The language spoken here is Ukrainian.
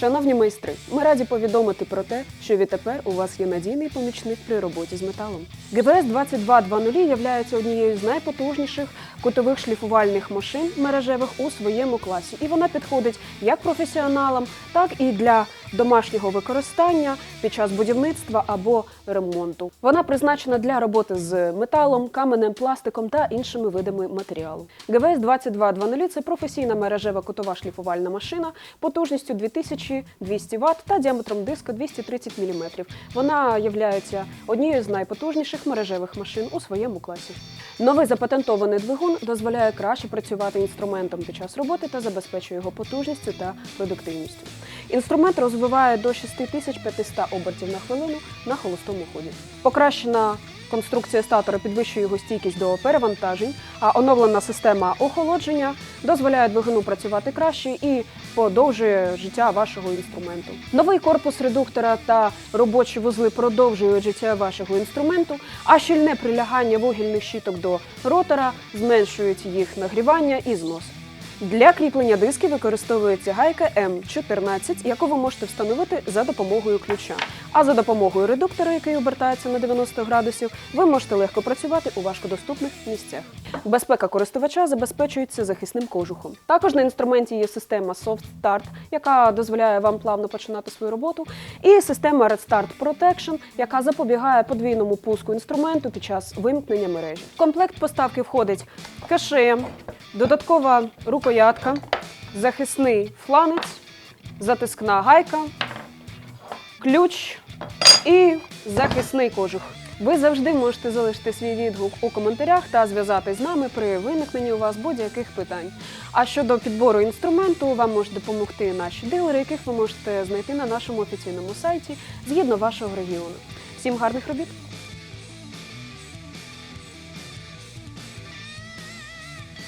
Шановні майстри, ми раді повідомити про те, що відтепер у вас є надійний помічник при роботі з металом. ГВС 2220 є однією з найпотужніших кутових шліфувальних машин мережевих у своєму класі, і вона підходить як професіоналам, так і для домашнього використання під час будівництва або ремонту. Вона призначена для роботи з металом, каменем, пластиком та іншими видами матеріалу. ГВС 2220 – це професійна мережева кутова шліфувальна машина потужністю 2200 Вт та діаметром диска 230 мм. Вона є однією з найпотужніших мережевих машин у своєму класі. Новий запатентований двигун дозволяє краще працювати інструментом під час роботи та забезпечує його потужністю та продуктивністю. Інструмент розвиває до 6500 обертів на хвилину на холостому ході. Покращена конструкція статора підвищує його стійкість до перевантажень, а оновлена система охолодження дозволяє двигуну працювати краще і подовжує життя вашого інструменту. Новий корпус редуктора та робочі вузли продовжують життя вашого інструменту, а щільне прилягання вугільних щіток до ротора зменшують їх нагрівання і знос. Для кріплення дисків використовується гайка М14, яку ви можете встановити за допомогою ключа. А за допомогою редуктора, який обертається на 90 градусів, ви можете легко працювати у важкодоступних місцях. Безпека користувача забезпечується захисним кожухом. Також на інструменті є система Soft Start, яка дозволяє вам плавно починати свою роботу, і система Red Start Protection, яка запобігає подвійному пуску інструменту під час вимкнення мережі. В комплект поставки входить КШМ, додаткова рукоятка, захисний фланець, затискна гайка, ключ і захисний кожух. Ви завжди можете залишити свій відгук у коментарях та зв'язатись з нами при виникненні у вас будь-яких питань. А щодо підбору інструменту, вам можуть допомогти наші дилери, яких ви можете знайти на нашому офіційному сайті згідно вашого регіону. Всім гарних робіт!